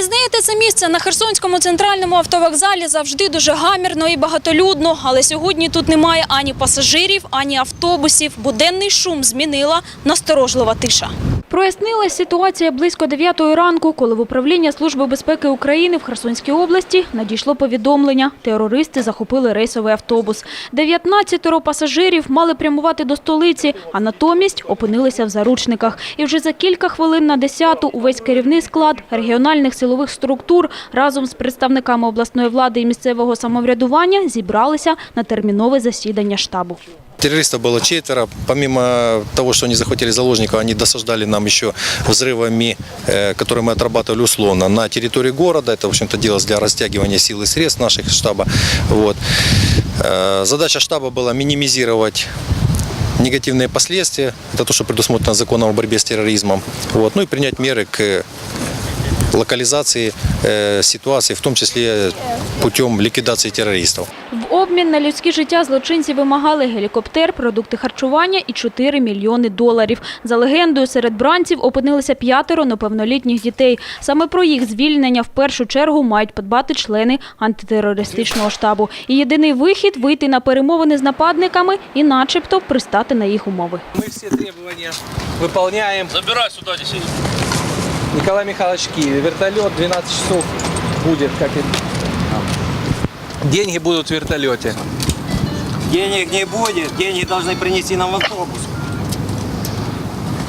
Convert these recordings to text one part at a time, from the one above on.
Впізнаєте це місце на Херсонському центральному автовокзалі завжди дуже гамірно і багатолюдно, але сьогодні тут немає ані пасажирів, ані автобусів. Буденний шум змінила насторожлива тиша. Прояснилась ситуація близько 9 ранку, коли в управління Служби безпеки України в Херсонській області надійшло повідомлення. Терористи захопили рейсовий автобус. 19 пасажирів мали прямувати до столиці, а натомість опинилися в заручниках. І вже за кілька хвилин на 10 увесь керівний склад регіональних силових структур разом з представниками обласної влади і місцевого самоврядування зібралися на термінове засідання штабу. Террористов было четверо. Помимо того, что они захватили заложников, они досаждали нам еще взрывами, э, которые мы отрабатывали условно на территории города. Это, в общем-то, делалось для растягивания сил и средств наших штаба. Вот. Э, Задача штаба была минимизировать негативные последствия. Это то, что предусмотрено законом о борьбе с терроризмом. Вот. Ну и принять меры к локализации э, ситуации, в том числе путем ликвидации террористов. В обмін на людські життя злочинці вимагали гелікоптер, продукти харчування і 4 мільйони доларів. За легендою, серед бранців опинилися п'ятеро неповнолітніх дітей. Саме про їх звільнення в першу чергу мають подбати члени антитерористичного штабу. І єдиний вихід – вийти на перемовини з нападниками і начебто пристати на їх умови. Мы все требования выполняем. Забирай сюда детей. Николай Михайлович Киев. Вертолет 12 часов будет, как и... Деньги будут в вертолете. Денег не будет, деньги должны принести нам в автобус.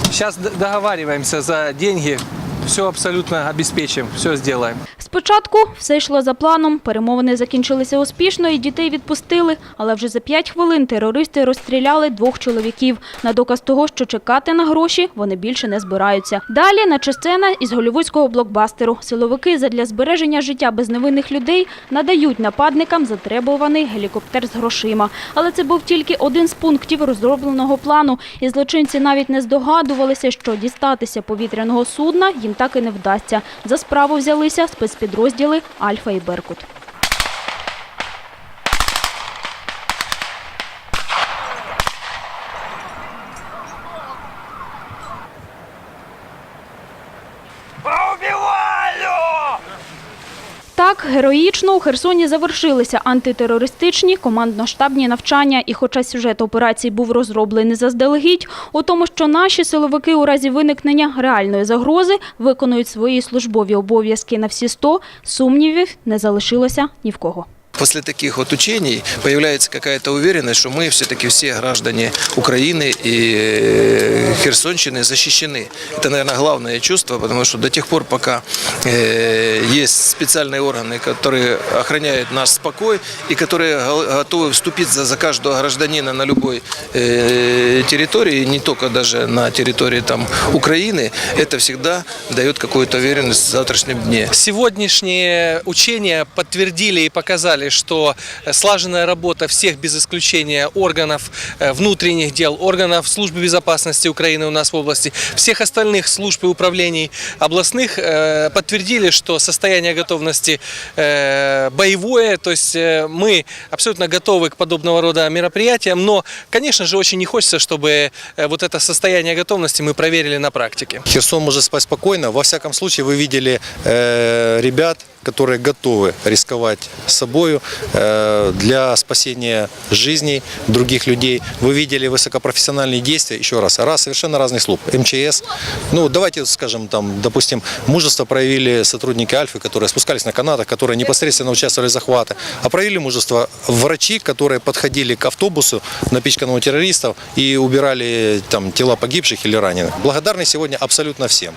Сейчас договариваемся за деньги. Все абсолютно обеспечим, все сделаем. Спочатку все йшло за планом, перемовини закінчилися успішно і дітей відпустили, але вже за п'ять хвилин терористи розстріляли двох чоловіків. На доказ того, що чекати на гроші вони більше не збираються. Далі наче сцена із голівудського блокбастеру. Силовики задля збереження життя безневинних людей надають нападникам затребуваний гелікоптер з грошима. Але це був тільки один з пунктів розробленого плану. І злочинці навіть не здогадувалися, що дістатися повітряного судна їм так і не вдасться. За справу взялися спецпідрозділи Альфа і Беркут. Так, героїчно у Херсоні завершилися антитерористичні командно-штабні навчання. І хоча сюжет операції був розроблений заздалегідь, у тому, що наші силовики у разі виникнення реальної загрози виконують свої службові обов'язки на всі 100, сумнівів не залишилося ні в кого. После таких вот учений появляется какая-то уверенность, что мы все-таки все граждане Украины и э, Херсонщины защищены. Это, наверное, главное чувство, потому что до тех пор, пока э, есть специальные органы, которые охраняют наш спокой и которые го- готовы вступиться за каждого гражданина на любой э, территории, не только даже на территории там, Украины, это всегда дает какую-то уверенность в завтрашнем дне. Сегодняшние учения подтвердили и показали, что э, слаженная работа всех без исключения органов э, внутренних дел, органов службы безопасности Украины у нас в области, всех остальных служб и управлений областных э, подтвердили, что состояние готовности боевое, то есть мы абсолютно готовы к подобного рода мероприятиям, но, конечно же, очень не хочется, чтобы вот это состояние готовности мы проверили на практике. Херсон может спать спокойно. Во всяком случае, вы видели э, ребят, которые готовы рисковать собою э, для спасения жизней других людей. Вы видели высокопрофессиональные действия. Еще раз, раз совершенно разный слуп. МЧС. Ну, давайте скажем, там, допустим, мужество проявили сотрудники Альфы, которые спускались на канатах, которые непосредственно участвовали в захвате. А проявили мужество врачи, которые подходили к автобусу, напичканному террористов, и убирали там тела погибших или раненых. Благодарны сегодня абсолютно всем.